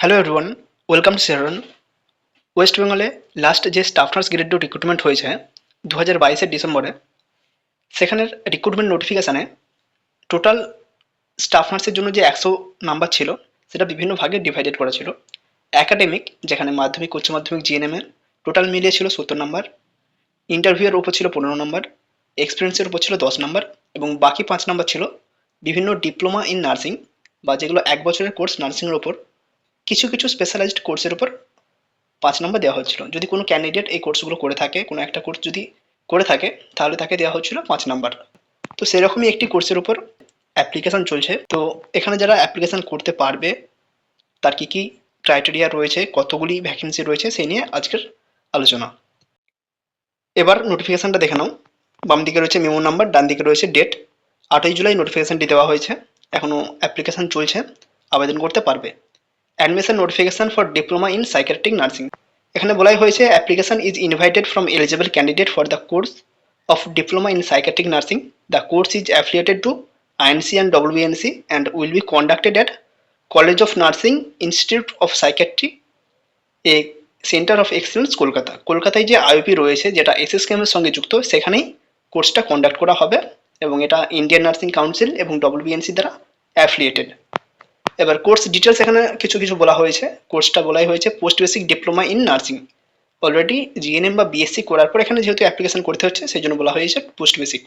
Hello everyone welcome to শেরন ওয়েস্ট বেঙ্গলে last যে staff nurse grade two recruitment হয়েছে দু হাজার বাইশের ডিসেম্বরে, সেখানের রিক্রুটমেন্ট নোটিফিকেশানে টোটাল স্টাফ নার্সের জন্য যে একশো নাম্বার ছিল, সেটা বিভিন্ন ভাগে ডিভাইডেড করা ছিল। অ্যাকাডেমিক যেখানে মাধ্যমিক, উচ্চ মাধ্যমিক জিএনএমের টোটাল মিলিয়ে ছিল সত্তর নাম্বার ইন্টারভিউয়ের উপর ছিল পনেরো নাম্বার এক্সপিরিয়েন্সের উপর ছিল দশ নাম্বার এবং বাকি পাঁচ নাম্বার ছিল বিভিন্ন ডিপ্লোমা ইন নার্সিং বা যেগুলো এক বছরের কোর্স নার্সিংয়ের ওপর কিছু কিছু স্পেশালাইজড কোর্সের উপর পাঁচ নম্বর দেওয়া হচ্ছিল। যদি কোনো ক্যান্ডিডেট এই কোর্সগুলো করে থাকে, কোনো একটা কোর্স যদি করে থাকে, তাহলে তাকে দেওয়া হচ্ছিল পাঁচ নাম্বার তো সেরকমই একটি কোর্সের উপর অ্যাপ্লিকেশান চলছে। তো এখানে যারা অ্যাপ্লিকেশান করতে পারবে, তার কী কী ক্রাইটেরিয়া রয়েছে, কতগুলি ভ্যাকেন্সি রয়েছে, সেই নিয়ে আজকের আলোচনা। এবার নোটিফিকেশানটা দেখে নাও। বাম দিকে রয়েছে মেমো নাম্বার ডান দিকে রয়েছে ডেট আটই জুলাই নোটিফিকেশানটি দেওয়া হয়েছে। এখনও অ্যাপ্লিকেশান চলছে। আবেদন করতে পারবে। Admission notification for diploma in psychiatric nursing এখানে বলাই হয়েছে application is invited from eligible candidate for the course of diploma in psychiatric nursing the course is affiliated to INC and WNC and will be conducted at college of nursing institute of psychiatry a centre of excellence Kolkata. কলকাতায় যে IOP রয়েছে, যেটা এসএসকেএমের সঙ্গে যুক্ত, সেখানেই কোর্সটা conduct করা হবে এবং এটা ইন্ডিয়ান নার্সিং কাউন্সিল এবং ডব্লিউবিএনসি দ্বারা অ্যাফিলিয়েটেড এবার কোর্স ডিটেলস এখানে কিছু কিছু বলা হয়েছে। কোর্সটা বলাই হয়েছে post basic diploma in nursing already GNM বা বিএসসি করার পর এখানে যেহেতু অ্যাপ্লিকেশন করতে হচ্ছে, সেই জন্য বলা হয়েছে পোস্ট বেসিক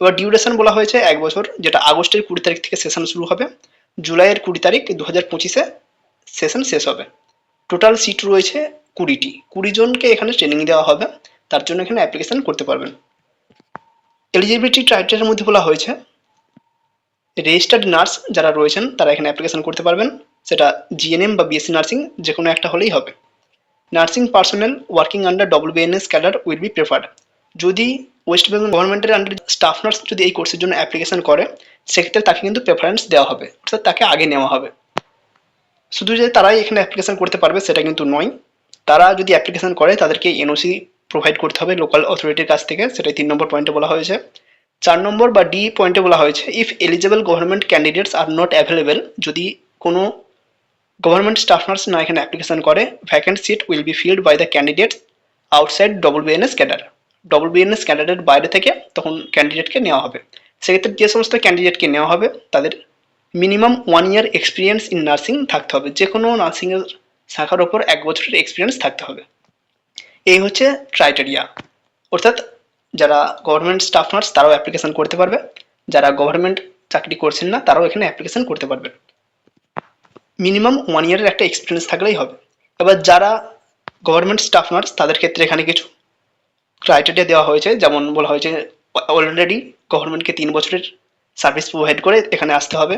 এবার ডিউরেশন বলা হয়েছে এক বছর, যেটা আগস্টের কুড়ি তারিখ থেকে সেশন শুরু হবে। জুলাইয়ের কুড়ি তারিখ দু হাজার পঁচিশে সেশন শেষ হবে। টোটাল সিট রয়েছে কুড়িটি। কুড়ি জনকে এখানে ট্রেনিং দেওয়া হবে। তার জন্য এখানে অ্যাপ্লিকেশন করতে পারবেন। এলিজিবিলিটি ক্রাইটেরিয়ার মধ্যে বলা হয়েছে রেজিস্টার্ড নার্স যারা রয়েছেন, তারা এখানে অ্যাপ্লিকেশন করতে পারবেন। সেটা জিএনএম বা বিএসসি নার্সিং যে কোনো একটা হলেই হবে। Nursing personal working under WBNS cadre will be preferred যদি ওয়েস্ট বেঙ্গল গভর্নমেন্টের আন্ডার স্টাফ নার্স যদি এই কোর্সের জন্য অ্যাপ্লিকেশন করে, সেক্ষেত্রে তাকে কিন্তু প্রেফারেন্স দেওয়া হবে। অর্থাৎ তাকে আগে নেওয়া হবে। শুধু যে তারাই এখানে অ্যাপ্লিকেশন করতে পারবে, সেটা কিন্তু নয়। তারা যদি অ্যাপ্লিকেশন করে, তাদেরকে এনওসি প্রোভাইড করতে হবে লোকাল অথরিটির কাছ থেকে। সেটাই তিন নম্বর পয়েন্টে বলা হয়েছে। চার নম্বর বা ডি পয়েন্টে বলা হয়েছে if eligible government candidates are not available যদি কোনো গভর্নমেন্ট স্টাফ নার্স না এখানে অ্যাপ্লিকেশন করে vacant seat will be filled by the candidate outside double BNS cadre double BNS ক্যাডারের বাইরে থেকে তখন ক্যান্ডিডেটকে নেওয়া হবে। সেক্ষেত্রে যে সমস্ত ক্যান্ডিডেটকে নেওয়া হবে, তাদের minimum one year experience in nursing থাকতে হবে। যে কোনো নার্সিংয়ের শাখার ওপর এক বছরের এক্সপিরিয়েন্স থাকতে হবে। এই হচ্ছে ক্রাইটেরিয়া অর্থাৎ যারা গভর্নমেন্ট স্টাফ নার্স তারাও অ্যাপ্লিকেশন করতে পারবে। যারা গভর্নমেন্ট চাকরি করছেন না, তারাও এখানে অ্যাপ্লিকেশন করতে পারবে। মিনিমাম ওয়ান ইয়ারের একটা এক্সপিরিয়েন্স থাকলেই হবে। এবার যারা গভর্নমেন্ট স্টাফ নার্স তাদের ক্ষেত্রে এখানে কিছু ক্রাইটেরিয়া দেওয়া হয়েছে। যেমন বলা হয়েছে অলরেডি গভর্নমেন্টকে তিন বছরের সার্ভিস প্রোভাইড করে এখানে আসতে হবে।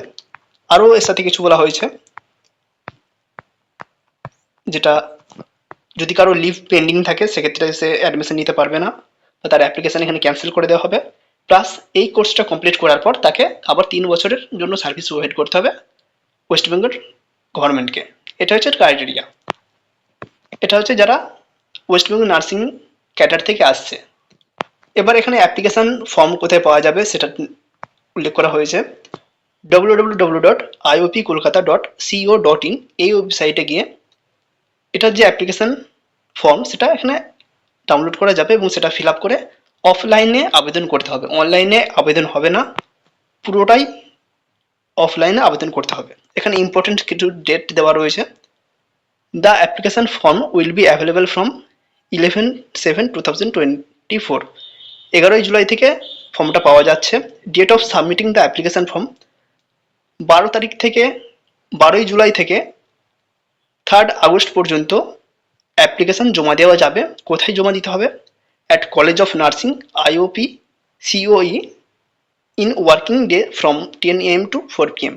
আরও এর সাথে কিছু বলা হয়েছে, যেটা যদি কারও লিভ পেন্ডিং থাকে, সেক্ষেত্রে সে অ্যাডমিশন নিতে পারবে না। তার অ্যাপ্লিকেশন এখানে ক্যান্সেল করে দেওয়া হবে। প্লাস এই কোর্সটা কমপ্লিট করার পর তাকে আবার তিন বছরের জন্য সার্ভিস প্রোভাইড করতে হবে ওয়েস্ট বেঙ্গল গভর্নমেন্টকে এটা হচ্ছে ক্রাইটেরিয়া এটা হচ্ছে যারা ওয়েস্ট বেঙ্গল নার্সিং ক্যাটার থেকে আসছে। এবার এখানে অ্যাপ্লিকেশান ফর্ম কোথায় পাওয়া যাবে সেটা উল্লেখ করা হয়েছে। W W dot Kolkata dot C O dot in ওয়েবসাইটে গিয়ে এটার যে অ্যাপ্লিকেশান ফর্ম সেটা এখানে ডাউনলোড করা যাবে এবং সেটা ফিল আপ করে অফলাইনে আবেদন করতে হবে। অনলাইনে আবেদন হবে না, পুরোটাই অফলাইনে আবেদন করতে হবে। এখানে ইম্পর্টেন্ট কিছু ডেট দেওয়া রয়েছে। The application form will be available from eleven seven two thousand twenty four এগারোই জুলাই থেকে ফর্মটা পাওয়া যাচ্ছে। Date of submitting the application form বারো তারিখ থেকে, বারোই জুলাই থেকে থার্ড আগস্ট পর্যন্ত অ্যাপ্লিকেশান জমা দেওয়া যাবে। কোথায় জমা দিতে হবে? At college of nursing IOP COE in working day from ten AM to four PM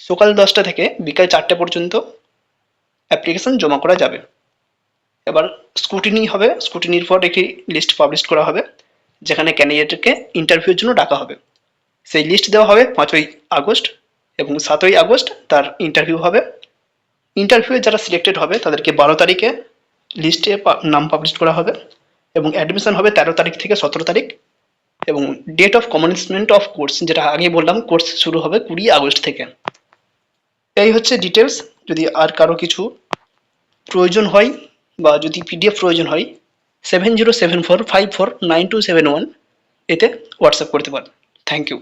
সকাল দশটা থেকে বিকাল চারটে পর্যন্ত অ্যাপ্লিকেশান জমা করা যাবে। এবার স্কুটিনি হবে। স্কুটিনির পর একটি লিস্ট পাবলিশ করা হবে, যেখানে ক্যান্ডিডেটকে ইন্টারভিউর জন্য ডাকা হবে। সেই লিস্ট দেওয়া হবে পাঁচই আগস্ট এবং সাতই আগস্ট তার ইন্টারভিউ হবে। ইন্টারভিউয়ে যারা সিলেক্টেড হবে, তাদেরকে বারো তারিখে লিস্টে নাম পাবলিশ করা হবে এবং অ্যাডমিশন হবে তেরো তারিখ থেকে সতেরো তারিখ এবং date of commencement of course যেটা আগে বললাম কোর্স শুরু হবে কুড়ি আগস্ট থেকে। এই হচ্ছে ডিটেলস যদি আর কারও কিছু প্রয়োজন হয় বা যদি পিডিএফ প্রয়োজন হয় seven zero seven four five four nine two seven one এতে হোয়াটসঅ্যাপ করতে পারেন। Thank you